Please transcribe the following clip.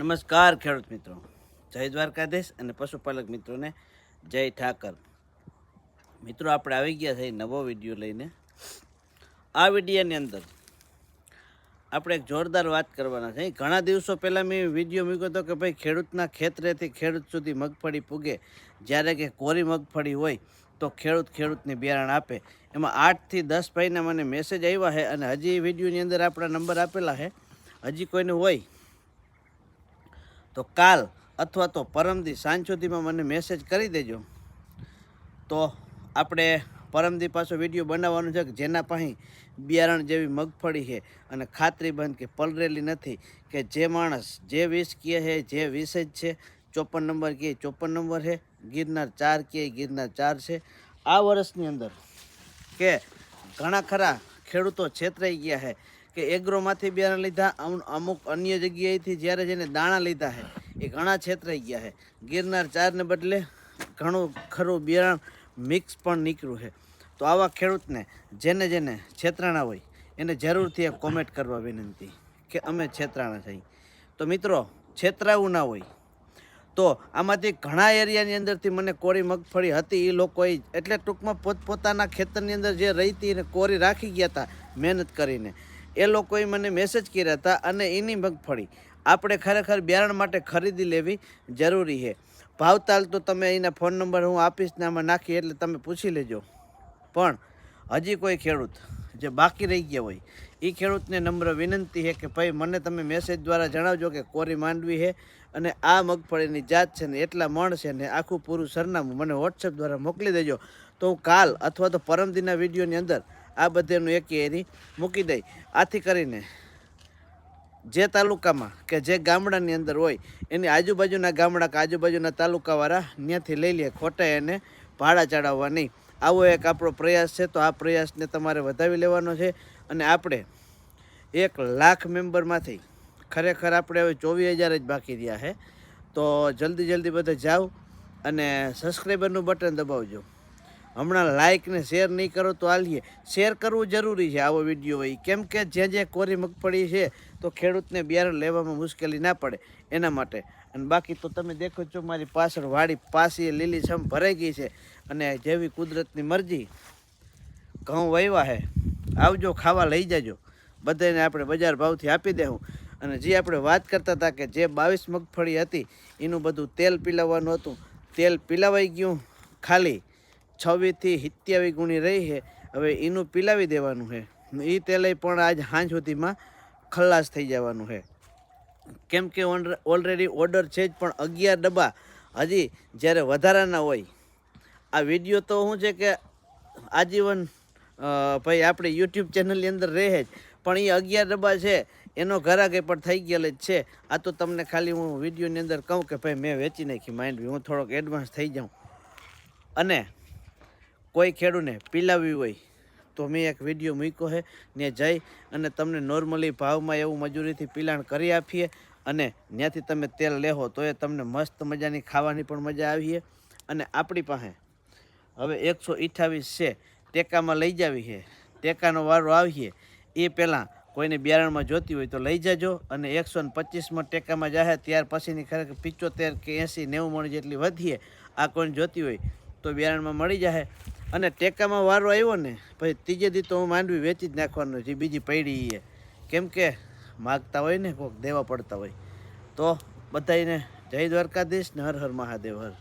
નમસ્કાર, ખેડૂત મિત્રો. જય દ્વારકાધીશ અને પશુપાલક મિત્રોને જય ઠાકર. મિત્રો, આપણે આવી ગયા છે નવો વીડિયો લઈને. આ વિડીયોની અંદર આપણે એક જોરદાર વાત કરવાના છે. ઘણા દિવસો પહેલાં મેં વીડિયો મૂક્યો હતો કે ભાઈ, ખેડૂતના ખેતરેથી ખેડૂત સુધી મગફળી પૂગે. જ્યારે કે કોરી મગફળી હોય તો ખેડૂત ખેડૂતને બિયારણ આપે. એમાં આઠથી દસ ભાઈના મને મેસેજ આવ્યા છે અને હજી વિડીયોની અંદર આપણા નંબર આપેલા છે. હજી કોઈને હોય તો કાલ અથવા તો પરમદી સાંજ સુધીમાં મને મેસેજ કરી દેજો. તો આપણે પરમદી પાછો વીડિયો બનાવવાનો છે કે જેના પાસે બિયારણ જેવી મગફળી છે અને ખાતરી બંધ કે પલરેલી નથી કે જે માણસ જે વીસ કહે છે, જે વીસ જ છે, ચોપન નંબર કહે, ચોપન નંબર છે, ગિરનાર ચાર કહે, ગિરનાર ચાર છે. આ વર્ષની અંદર કે ઘણા ખરા ખેડૂતો છેતરાઈ ગયા છે કે એગ્રોમાંથી બિયારણ લીધા, અમ- અમુક અન્ય જગ્યાએથી જ્યારે જેને દાણા લીધા છે એ ઘણા છેતરાઈ ગયા છે ગિરનાર ચારને બદલે ઘણું ખરું બિયારણ મિક્સ પણ નીકળ્યું છે તો આવા ખેડૂતને જેને જેને છેતરાણા હોય, એને જરૂરથી એક કોમેન્ટ કરવા વિનંતી કે અમે છેતરાણા થઈ. તો મિત્રો, છેતરાવું ના હોય. તો આમાંથી ઘણા એરિયાની અંદરથી મને કોરી મગફળી હતી એ લોકોએ એટલે ટૂંકમાં પોતપોતાના ખેતરની અંદર જે રહીતી અને કોરી રાખી ગયા હતા મહેનત કરીને. એ લોકોએ મને મેસેજ કર્યા હતા અને એની મગફળી આપણે ખરેખર બિયારણ માટે ખરીદી લેવી જરૂરી છે. ભાવતાલ તો તમે એના ફોન નંબર હું આપીશ ને આમાં નાખી એટલે તમે પૂછી લેજો. પણ હજી કોઈ ખેડૂત જે બાકી રહી ગયા હોય એ ખેડૂતને નમ્ર વિનંતી છે કે ભાઈ, મને તમે મેસેજ દ્વારા જણાવજો કે કોરી માંડવી છે અને આ મગફળીની જાત છે ને એટલા મણ છે ને આખું પૂરું સરનામું મને વોટ્સએપ દ્વારા મોકલી દેજો. તો હું કાલ અથવા તો પરમદીના વિડીયોની અંદર આ બધેનું એક એરી મૂકી દઈ. આથી કરીને જે તાલુકામાં કે જે ગામડાની અંદર હોય, એની આજુબાજુના ગામડા કે આજુબાજુના તાલુકાવાળા ત્યાંથી લઈ લે, ખોટા એને ભાડા ચડાવવા નહીં. આવો એક આપણો પ્રયાસ છે, તો આ પ્રયાસને તમારે વધાવી લેવાનો છે અને આપણે એક લાખ મેમ્બરમાંથી ખરેખર આપણે હવે ચોવીસ હજાર જ બાકી રહ્યા છે. તો જલ્દી જલ્દી બધા જાઓ અને સબસ્ક્રાઈબરનું બટન દબાવજો. હમણાં લાઇક ને શેર નહીં કરો તો હાલીએ શેર કરવું જરૂરી છે આવો વીડિયો હોય કેમ કે જે જે કોરી મગફળી છે તો ખેડૂતને બિયારણ લેવામાં મુશ્કેલી ના પડે એના માટે. અને બાકી તો તમે દેખો છો મારી પાછળ વાડી પાસી લીલી છમ ભરાઈ ગઈ છે અને જેવી કુદરતની મરજી ઘઉં વહીવા હે. આવજો, ખાવા લઈ જાજો. બધાને આપણે બજાર ભાવથી આપી દેવું અને જે આપણે વાત કરતા હતા કે જે બાવીસ મગફળી હતી, એનું બધું તેલ પીલાવવાનું હતું. તેલ પીલાવાઈ ગયું ખાલી. છવ્વીસથી હિત્યાવી ગુણી રહી છે. હવે એનું પીલાવી દેવાનું છે. એ તેલ પણ આજ સાંજ સુધીમાં ખલ્લાસ થઈ જવાનું છે. કેમ કે ઓલરેડી ઓર્ડર છે જ, પણ અગિયાર ડબ્બા હજી જ્યારે વધારાના હોય. આ વીડિયો તો શું છે કે આજીવન ભાઈ આપણે યુટ્યુબ ચેનલની અંદર રહે જ, પણ એ અગિયાર ડબ્બા છે, એનો ઘરાકે પણ થઈ ગયેલ જ છે. આ તો તમને ખાલી હું વિડીયોની અંદર કહું કે ભાઈ મેં વેચી નાખી માઇન્ડ હું થોડોક એડવાન્સ થઈ જાઉં. અને કોઈ ખેડૂને પીલાવી હોય તો મેં એક વીડિયો મૂક્યો છે ને જઈ અને તમને નોર્મલી ભાવમાં એવું મજૂરીથી પીલાણ કરી આપીએ અને ત્યાંથી તમે તેલ લેહો તો એ તમને મસ્ત મજાની ખાવાની પણ મજા આવીએ અને આપણી પાસે હવે એકસો અઠ્ઠાવીસ છે, ટેકામાં લઈ જાવી છે. ટેકાનો વારો આવીએ એ પહેલાં કોઈને બિયારણમાં જોતી હોય તો લઈ જજો અને એકસો ને પચીસમાં ટેકામાં જાહે ત્યાર પછીની ખરેખર પિચોતેર કે એંસી નેવું મણ જેટલી વધીએ. આ કોઈને જોતી હોય તો બિયારણમાં મળી જાય અને ટેકામાં વારો આવ્યો ને, પછી ત્રીજે દી તો હું માંડવી વેચી જ નાખવાનો છે, બીજી પૈડી એ. કેમ કે માગતા હોય ને કોઈક દેવા પડતા હોય. તો બધાને જય દ્વારકાધીશ ને હર હર મહાદેવ, હર.